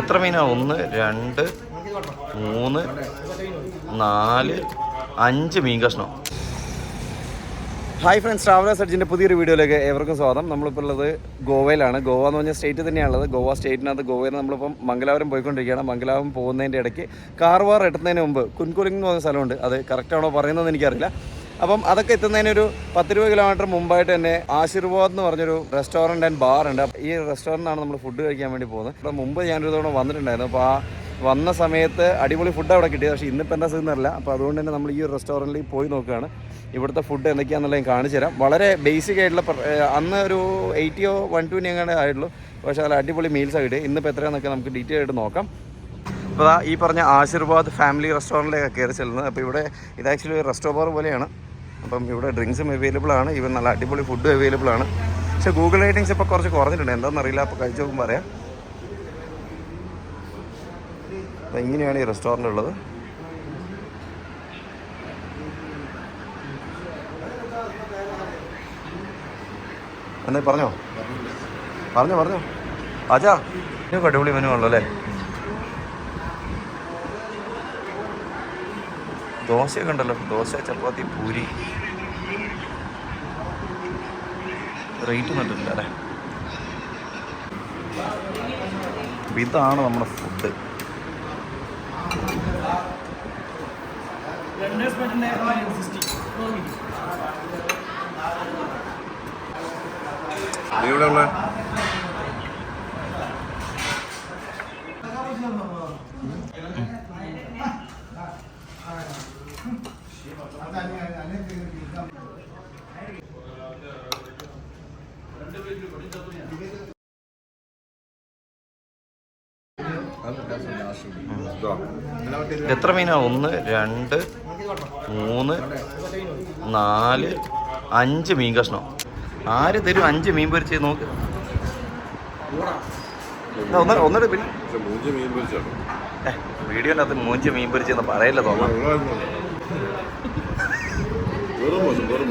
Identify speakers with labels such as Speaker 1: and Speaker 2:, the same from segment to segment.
Speaker 1: എത്ര മീനാ? ഒന്ന് രണ്ട് മൂന്ന് നാല് അഞ്ച് മീൻ കഷ്ണം. ഹായ് ഫ്രണ്ട്സ് ട്രാവലേഴ്സ് അഡ്ജിന്റെ പുതിയൊരു വീഡിയോയിലേക്ക് ഏവർക്കും സ്വാഗതം. നമ്മളിപ്പോൾ ഉള്ളത് ഗോവയിലാണ്. ഗോവ എന്ന് പറഞ്ഞ സ്റ്റേറ്റ് തന്നെയാണുള്ളത് ഗോവ സ്റ്റേറ്റിനകത്ത് ഗോവയിൽ നമ്മളിപ്പം മംഗലാപുരം പോയിക്കൊണ്ടിരിക്കുകയാണ്. മംഗലാപുരം പോകുന്നതിന്റെ ഇടയ്ക്ക് കാർവാർ എത്തുന്നതിന് മുമ്പ് കുൻകുലിംഗ് എന്ന് പറഞ്ഞ സ്ഥലമുണ്ട്. അത് കറക്റ്റാണോ പറയുന്നതെന്ന് എനിക്കറിയില്ല. അപ്പം അതൊക്കെ എത്തുന്നതിനൊരു പത്ത് രൂപ കിലോമീറ്റർ മുമ്പായിട്ട് തന്നെ ആശീർവാദ് എന്ന് പറഞ്ഞൊരു റെസ്റ്റോറന്റ് ആൻഡ് ബാർ ഉണ്ട്. ഈ റെസ്റ്റോറന്റാണ് നമ്മൾ ഫുഡ് കഴിക്കാൻ വേണ്ടി പോകുന്നത്. ഇവിടെ മുമ്പ് ഞാനൊരു തവണ വന്നിട്ടുണ്ടായിരുന്നു. അപ്പോൾ ആ വന്ന സമയത്ത് അടിപൊളി ഫുഡ് അവിടെ കിട്ടിയത് പക്ഷേ ഇന്നിപ്പോൾ എന്താ ചെയ്യുന്നറില്ല അപ്പോൾ അതുകൊണ്ട് തന്നെ നമ്മൾ ഈ റെസ്റ്റോറന്റിൽ പോയി നോക്കുകയാണ്. ഇവിടുത്തെ ഫുഡ് എന്തൊക്കെയാണെന്നുള്ളത് ഞാൻ കാണിച്ചു തരാം. വളരെ ബേസിക് ആയിട്ടുള്ള അന്ന് ഒരു എയ്റ്റിയോ വൺ ട്വന്റി അങ്ങനെ ആയിട്ടുള്ളൂ. പക്ഷേ അതിൽ അടിപൊളി മീൽസ് ആയിട്ട് ഇന്നിപ്പോൾ എത്രയാണെന്നൊക്കെ നമുക്ക് ഡീറ്റെയിൽ ആയിട്ട് നോക്കാം. അപ്പോൾ ഈ പറഞ്ഞ ആശീർവാദ് ഫാമിലി റെസ്റ്റോറന്റിലേക്ക് കയറി ചെല്ലുന്നത്. അപ്പോൾ ഇവിടെ ഇത് ആക്ച്വലി ഒരു റെസ്റ്റോബാർ പോലെയാണ്. അപ്പം ഇവിടെ ഡ്രിങ്ക്സും അവൈലബിൾ ആണ്. ഈവൻ നല്ല അടിപൊളി ഫുഡും അവൈലബിൾ ആണ്. പക്ഷെ ഗൂഗിൾ റേറ്റിംഗ്സ് ഇപ്പോൾ കുറച്ച് കുറഞ്ഞിട്ടുണ്ട്. എന്താണെന്നറിയില്ല അപ്പോൾ കഴിച്ച് നോക്കുമ്പോൾ പറയാം. ഇങ്ങനെയാണ് ഈ റെസ്റ്റോറന്റ് ഉള്ളത്. എന്നാ പറഞ്ഞോ? പറഞ്ഞോ പറഞ്ഞോ. ആച്ചാ ഇതിനൊക്കെ അടിപൊളി മെനു ഉള്ളൂ അല്ലേ? ദോശയൊക്കെ ഉണ്ടല്ലോ. ദോശ ചപ്പാത്തി പൂരി. റേറ്റ് നല്ല അല്ലേ? ഇതാണ് നമ്മുടെ ഫുഡ്
Speaker 2: നീ ഇവിടെ ഉള്ള?
Speaker 1: എത്ര മീനാ? ഒന്ന് രണ്ട് മൂന്ന് നാല് അഞ്ച് മീൻ കഷ്ണം. ആര് തരും അഞ്ച് മീൻ പൊരിച്ച് നോക്ക്. എന്നാ ഒന്ന് ഒന്നിട്ട് പിന്നെ
Speaker 2: മൂഞ്ചി മീൻ പൊരിച്ചാണ്
Speaker 1: വീഡിയോന്റെ അകത്ത് മൂഞ്ച് മീൻ പൊരിച്ചെന്ന് പറയല്ല തോന്നാം
Speaker 2: വെറും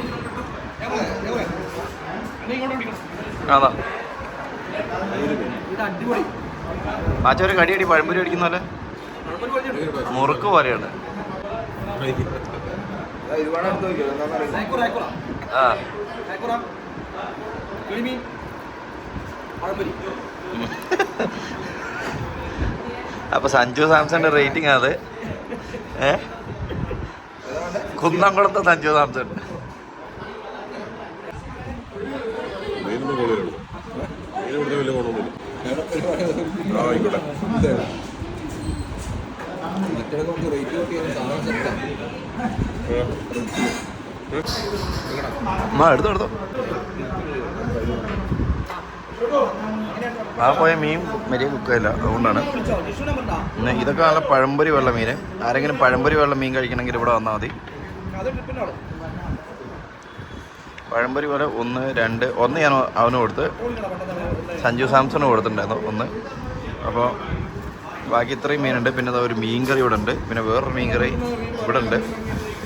Speaker 1: മാച്ച ഒരു കടിയടി പഴംപൊരി അടിക്കുന്ന പോലെ. മുറുക്ക് പോലെയാണ്. ആ. അപ്പൊ സഞ്ജു സാംസന്റെ റേറ്റിംഗ് അത്. ഏ? കുന്നംകുളത്തെ സഞ്ജു സാംസൺ
Speaker 2: മീനൊന്നും കൊള്ളിലുള്ളൂ മീൻ ഇവിടുത്തെ വലിയ ഗുണമൊന്നുമില്ല ആ ആയിക്കോട്ടെ
Speaker 1: ആ പോയ മീൻ വലിയ കുക്കയില്ല അതുകൊണ്ടാണ്. പിന്നെ ഇതൊക്കെ നല്ല പഴംപൊരി വെള്ള മീൻ ആരെങ്കിലും പഴംപൊരി വെള്ള മീൻ കഴിക്കണമെങ്കിൽ ഇവിടെ വന്നാൽ മതി. പഴംപൊരി പോലെ ഒന്ന് രണ്ട് ഒന്ന് ഞാൻ അവന് കൊടുത്ത് സഞ്ജു സാംസണ് കൊടുത്തിട്ടുണ്ടായിരുന്നു ഒന്ന്. അപ്പോൾ ബാക്കി ഇത്രയും മീനുണ്ട്. പിന്നെ ഒരു മീൻ കറി ഇവിടെ ഉണ്ട് പിന്നെ വേറൊരു മീൻകറി ഇവിടെ ഉണ്ട്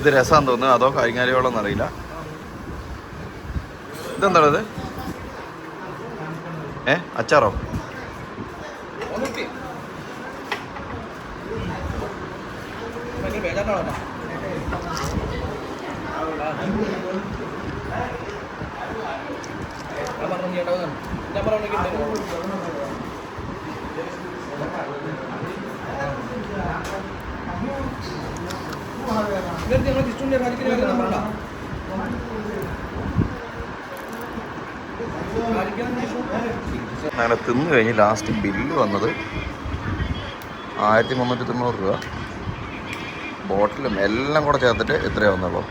Speaker 1: ഇത് രസമാണെന്ന് തോന്നുന്നു. അതോ കരിങ്ങാലിയോളം എന്നറിയില്ല ഇതെന്താണത് ഇത്? ഏ? അച്ചാറോ? അങ്ങനെ തിന്നു കഴിഞ്ഞ് ലാസ്റ്റ് ബില്ല് വന്നത് ആയിരത്തി മുന്നൂറ്റി തൊണ്ണൂറ് രൂപ. ബോട്ടിലും എല്ലാം കൂടെ ചേർത്തിട്ട് എത്രയാ വന്നുള്ളൂ?